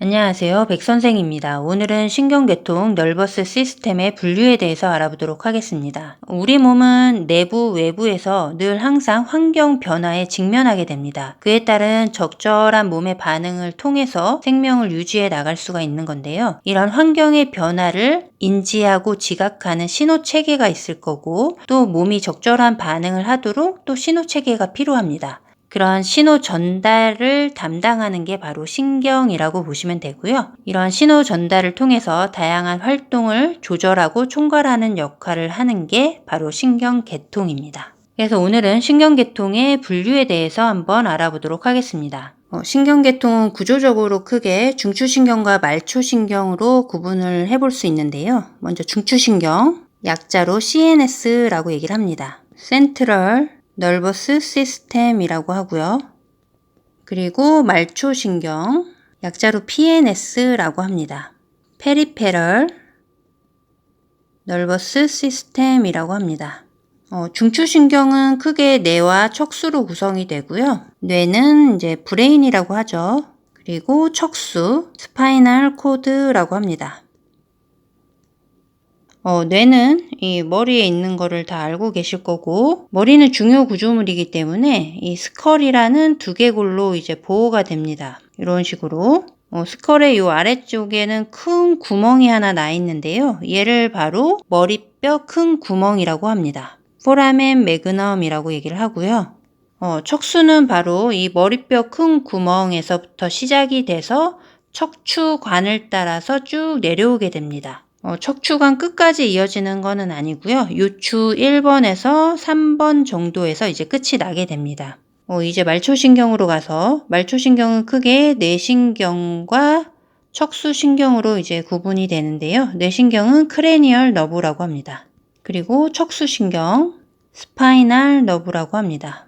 안녕하세요. 백선생입니다. 오늘은 신경계통 nervous 시스템의 분류에 대해서 알아보도록 하겠습니다. 우리 몸은 내부, 외부에서 늘 항상 환경 변화에 직면하게 됩니다. 그에 따른 적절한 몸의 반응을 통해서 생명을 유지해 나갈 수가 있는 건데요. 이런 환경의 변화를 인지하고 지각하는 신호 체계가 있을 거고 또 몸이 적절한 반응을 하도록 또 신호 체계가 필요합니다. 그러한 신호 전달을 담당하는 게 바로 신경이라고 보시면 되고요. 이러한 신호 전달을 통해서 다양한 활동을 조절하고 총괄하는 역할을 하는 게 바로 신경계통입니다. 그래서 오늘은 신경계통의 분류에 대해서 한번 알아보도록 하겠습니다. 어, 신경계통은 구조적으로 크게 중추신경과 말초신경으로 구분을 해볼 수 있는데요. 먼저 중추신경, 약자로 CNS라고 얘기를 합니다. Nervous system이라고 하고요. 그리고 말초신경, 약자로 PNS라고 합니다. peripheral nervous system이라고 합니다. 어, 중추신경은 크게 뇌와 척수로 구성이 되고요. 뇌는 이제 브레인이라고 하죠. 그리고 척수, 스파이널 코드라고 합니다. 어, 뇌는 이 머리에 있는 거를 다 알고 계실 거고, 머리는 중요 구조물이기 때문에 이 스컬이라는 두개골로 이제 보호가 됩니다. 이런 식으로. 어, 스컬의 이 아래쪽에는 큰 구멍이 하나 나 있는데요. 얘를 바로 머리뼈 큰 구멍이라고 합니다. 포라멘 매그넘이라고 얘기를 하고요. 어, 척수는 바로 이 머리뼈 큰 구멍에서부터 시작이 돼서 척추관을 따라서 쭉 내려오게 됩니다. 어, 척추관 끝까지 이어지는 것은 아니고요. 요추 1번에서 3번 정도에서 이제 끝이 나게 됩니다. 어, 이제 말초신경으로 가서 말초신경은 크게 뇌신경과 척수신경으로 이제 구분이 되는데요. 뇌신경은 크레니얼 너브라고 합니다. 그리고 척수신경, 스파이널 너브라고 합니다.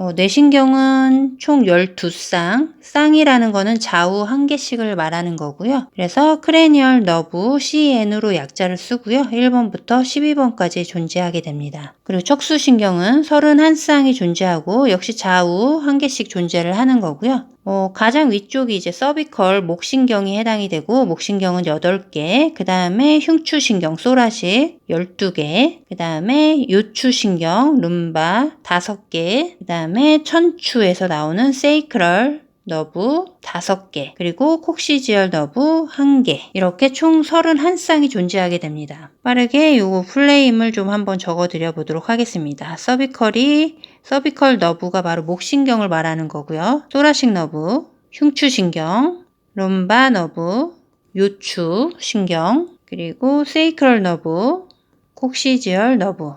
어, 뇌신경은 총 12쌍, 쌍이라는 거는 좌우 한 개씩을 말하는 거고요. 그래서 크레니얼 너브 CN으로 약자를 쓰고요. 1번부터 12번까지 존재하게 됩니다. 그리고 척수신경은 31쌍이 존재하고 역시 좌우 한 개씩 존재를 하는 거고요. 어, 가장 위쪽이 이제 서비컬 목신경이 해당이 되고 목신경은 8개, 그 다음에 흉추신경 소라식 12개, 그 다음에 요추신경 룸바 5개, 그 다음에 천추에서 나오는 세이크럴 너브 5개, 그리고 콕시지얼 너브 1개. 이렇게 총 31쌍이 존재하게 됩니다. 빠르게 요거 플레임을 좀 한번 적어 드려 보도록 하겠습니다. 서비컬이 서비컬 너브가 바로 목신경을 말하는 거고요. 소라식 너브, 흉추신경, 롬바 너브, 요추 신경, 그리고 세이크럴 너브, 콕시지얼 너브.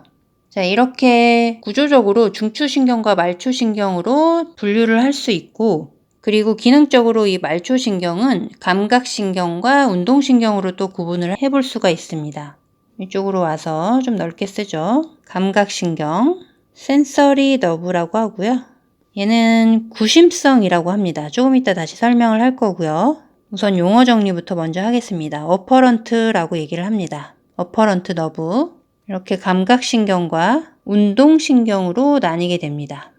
자, 이렇게 구조적으로 중추신경과 말초신경으로 분류를 할 수 있고, 그리고 기능적으로 이 말초신경은 감각신경과 운동신경으로 또 구분을 해볼 수가 있습니다. 이쪽으로 와서 좀 넓게 쓰죠. 감각신경, 센서리 너브라고 하고요. 얘는 구심성이라고 합니다. 조금 이따 다시 설명을 할 거고요. 우선 용어 정리부터 먼저 하겠습니다. 어퍼런트라고 얘기를 합니다. 어퍼런트 너브. 이렇게 감각신경과 운동신경으로 나뉘게 됩니다.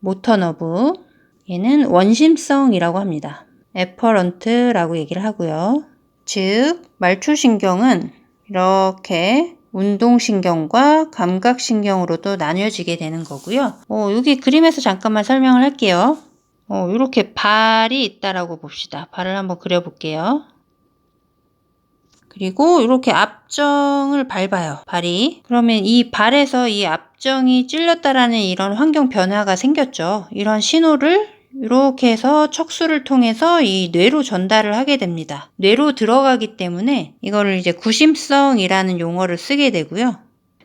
모터 너브. 얘는 원심성이라고 합니다. 에퍼런트라고 얘기를 하고요. 즉, 말초신경은 이렇게 운동신경과 감각신경으로도 나뉘어지게 되는 거고요. 어, 여기 그림에서 잠깐만 설명을 할게요. 어, 이렇게 발이 있다라고 봅시다. 발을 한번 그려볼게요. 그리고 이렇게 앞정을 밟아요. 발이. 그러면 이 발에서 이 앞정이 찔렸다라는 이런 환경 변화가 생겼죠. 이런 신호를 이렇게 해서 척수를 통해서 이 뇌로 전달을 하게 됩니다. 뇌로 들어가기 때문에 이거를 이제 구심성이라는 용어를 쓰게 되고요.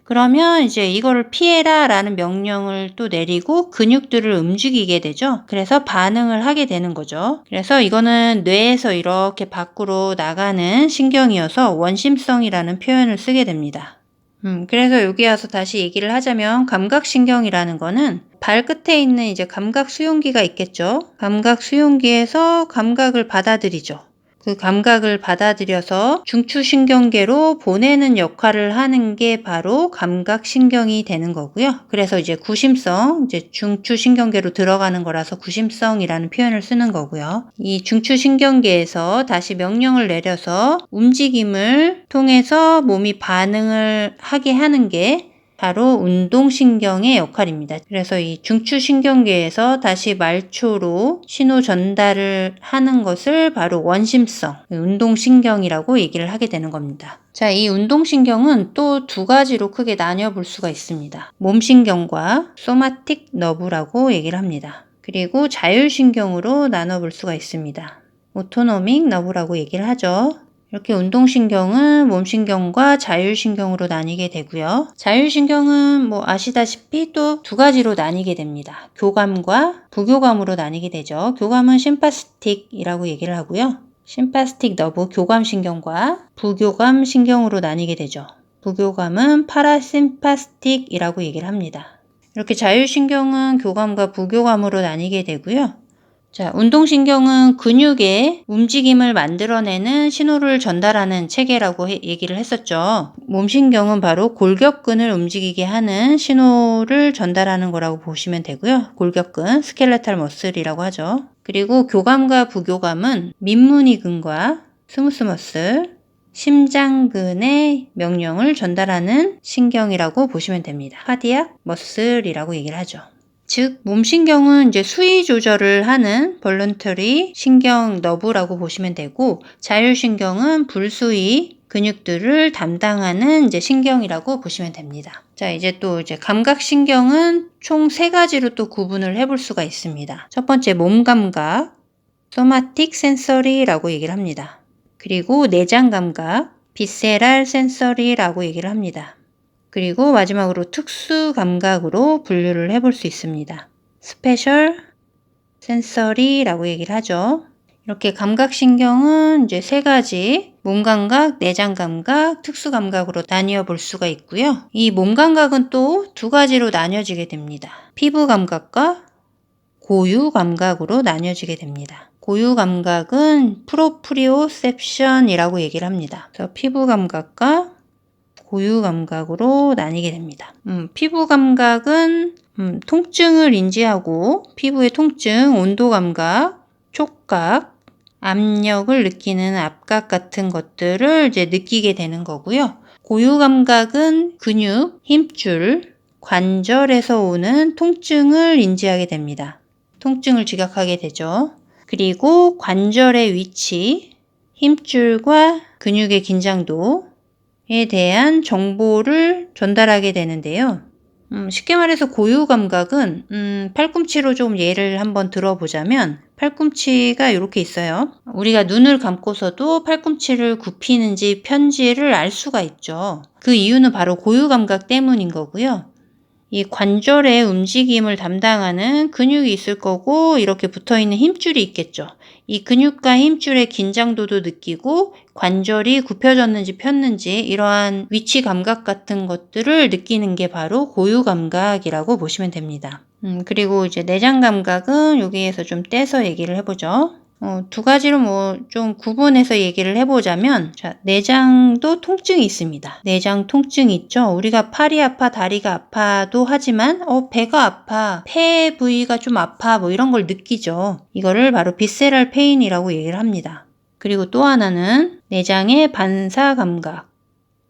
그러면 이제 이거를 피해라 라는 명령을 또 내리고 근육들을 움직이게 되죠. 그래서 반응을 하게 되는 거죠. 그래서 이거는 뇌에서 이렇게 밖으로 나가는 신경이어서 원심성이라는 표현을 쓰게 됩니다. 음, 그래서 여기 와서 다시 얘기를 하자면 감각신경이라는 거는 발끝에 있는 이제 감각 수용기가 있겠죠. 감각 수용기에서 감각을 받아들이죠. 그 감각을 받아들여서 중추신경계로 보내는 역할을 하는 게 바로 감각신경이 되는 거고요. 그래서 이제 구심성, 이제 중추신경계로 들어가는 거라서 구심성이라는 표현을 쓰는 거고요. 이 중추신경계에서 다시 명령을 내려서 움직임을 통해서 몸이 반응을 하게 하는 게 바로 운동신경의 역할입니다. 그래서 이 중추신경계에서 다시 말초로 신호 전달을 하는 것을 바로 원심성, 운동신경이라고 얘기를 하게 되는 겁니다. 자, 이 운동신경은 또 두 가지로 크게 나뉘어 볼 수가 있습니다. 몸신경과 소마틱 너브라고 얘기를 합니다. 그리고 자율신경으로 나눠 볼 수가 있습니다. 오토노믹 너브라고 얘기를 하죠. 이렇게 운동신경은 몸신경과 자율신경으로 나뉘게 되고요. 자율신경은 뭐 아시다시피 또 두 가지로 나뉘게 됩니다. 교감과 부교감으로 나뉘게 되죠. 교감은 심파스틱이라고 얘기를 하고요. 심파스틱 너브 교감신경과 부교감신경으로 나뉘게 되죠. 부교감은 파라심파스틱이라고 얘기를 합니다. 이렇게 자율신경은 교감과 부교감으로 나뉘게 되고요. 자, 운동신경은 근육의 움직임을 만들어내는 신호를 전달하는 체계라고 해- 얘기를 했었죠. 몸신경은 바로 골격근을 움직이게 하는 신호를 전달하는 거라고 보시면 되고요. 골격근, 스켈레탈 머슬이라고 하죠. 그리고 교감과 부교감은 민문이근과 스무스 머슬, 심장근의 명령을 전달하는 신경이라고 보시면 됩니다. 카디악 머슬이라고 얘기를 하죠. 즉 몸신경은 이제 수위 조절을 하는 볼런터리 신경 너브라고 보시면 되고 자율신경은 불수위 근육들을 담당하는 이제 신경이라고 보시면 됩니다. 자, 이제 또 이제 감각신경은 총 세 가지로 또 구분을 해볼 수가 있습니다. 첫 번째 몸 감각, 소마틱 센서리라고 얘기를 합니다. 그리고 내장 감각, 비세랄 센서리라고 얘기를 합니다. 그리고 마지막으로 특수 감각으로 분류를 해볼 수 있습니다. 스페셜 센서리라고 얘기를 하죠. 이렇게 감각신경은 이제 세 가지 몸 감각, 내장 감각, 특수 감각으로 나뉘어 볼 수가 있고요. 이 몸 감각은 또 두 가지로 나뉘어지게 됩니다. 피부 감각과 고유 감각으로 나뉘어지게 됩니다. 고유 감각은 프로프리오셉션이라고 얘기를 합니다. 그래서 피부 감각과 고유 감각으로 나뉘게 됩니다. 음, 피부 감각은 음, 통증을 인지하고 피부의 통증, 온도 감각, 촉각, 압력을 느끼는 압각 같은 것들을 이제 느끼게 되는 거고요. 고유 감각은 근육, 힘줄, 관절에서 오는 통증을 인지하게 됩니다. 통증을 지각하게 되죠. 그리고 관절의 위치, 힘줄과 근육의 긴장도, 에 대한 정보를 전달하게 되는데요. 음, 쉽게 말해서 고유 감각은 음, 팔꿈치로 좀 예를 한번 들어보자면 팔꿈치가 이렇게 있어요. 우리가 눈을 감고서도 팔꿈치를 굽히는지 편지를 알 수가 있죠. 그 이유는 바로 고유 감각 때문인 거고요. 이 관절의 움직임을 담당하는 근육이 있을 거고 이렇게 붙어 있는 힘줄이 있겠죠. 이 근육과 힘줄의 긴장도도 느끼고 관절이 굽혀졌는지 폈는지 이러한 위치 감각 같은 것들을 느끼는 게 바로 고유 감각이라고 보시면 됩니다. 음, 그리고 이제 내장 감각은 여기에서 좀 떼서 얘기를 해보죠. 어, 두 가지로 뭐 좀 구분해서 얘기를 해보자면 자, 내장도 통증이 있습니다. 내장 통증 있죠. 우리가 팔이 아파, 다리가 아파도 하지만 어, 배가 아파, 폐 부위가 좀 아파 뭐 이런 걸 느끼죠. 이거를 바로 비세랄 페인이라고 얘기를 합니다. 그리고 또 하나는 내장의 반사 감각,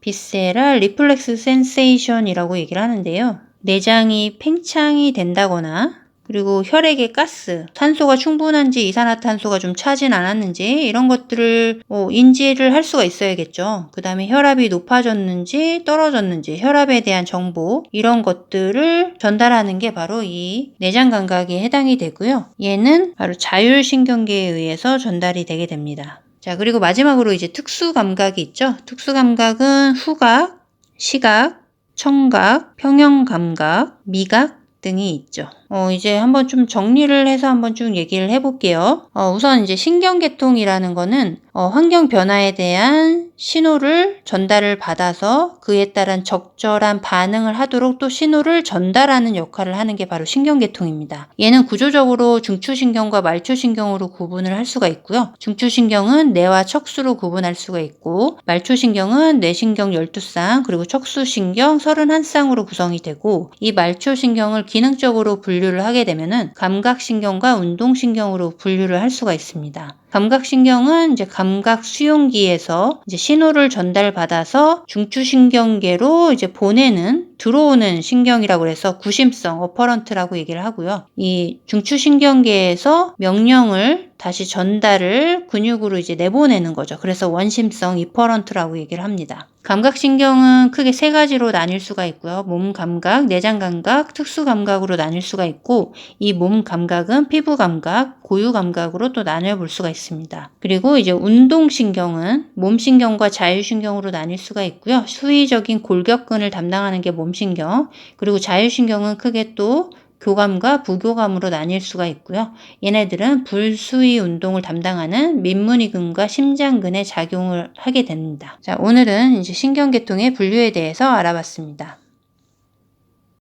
비세랄 리플렉스 센세이션이라고 얘기를 하는데요. 내장이 팽창이 된다거나 그리고 혈액의 가스, 산소가 충분한지 이산화탄소가 좀 차진 않았는지 이런 것들을 뭐 인지를 할 수가 있어야겠죠. 그 다음에 혈압이 높아졌는지 떨어졌는지 혈압에 대한 정보 이런 것들을 전달하는 게 바로 이 내장 감각에 해당이 되고요. 얘는 바로 자율신경계에 의해서 전달이 되게 됩니다. 자, 그리고 마지막으로 이제 특수 감각이 있죠. 특수 감각은 후각, 시각, 청각, 평형 감각, 미각 등이 있죠. 어, 이제 한번 좀 정리를 해서 한번 쭉 얘기를 해볼게요. 어, 우선 이제 신경계통이라는 거는 어, 환경 변화에 대한 신호를 전달을 받아서 그에 따른 적절한 반응을 하도록 또 신호를 전달하는 역할을 하는 게 바로 신경계통입니다. 얘는 구조적으로 중추신경과 말초신경으로 구분을 할 수가 있고요. 중추신경은 뇌와 척수로 구분할 수가 있고 말초신경은 뇌신경 12쌍 그리고 척수신경 31쌍으로 구성이 되고 이 말초신경을 기능적으로 분류 를 하게 되면은 감각신경과 운동신경으로 분류를 할 수가 있습니다. 감각신경은 이제 감각 수용기에서 이제 신호를 전달받아서 중추신경계로 이제 보내는 들어오는 신경이라고 해서 구심성 어퍼런트라고 얘기를 하고요. 이 중추신경계에서 명령을 다시 전달을 근육으로 이제 내보내는 거죠. 그래서 원심성 이퍼런트라고 얘기를 합니다. 감각신경은 크게 세 가지로 나뉠 수가 있고요. 몸 감각, 내장 감각, 특수 감각으로 나뉠 수가 있고 이 몸 감각은 피부 감각, 고유 감각으로 또 나눠 볼 수가 있습니다. 그리고 이제 운동 신경은 몸 신경과 자유 신경으로 나뉠 수가 있고요. 수의적인 골격근을 담당하는 게 몸 신경, 그리고 자유 신경은 크게 또 교감과 부교감으로 나뉠 수가 있고요. 얘네들은 불수의 운동을 담당하는 민문이근과 심장근의 작용을 하게 됩니다. 자, 오늘은 이제 신경계통의 분류에 대해서 알아봤습니다.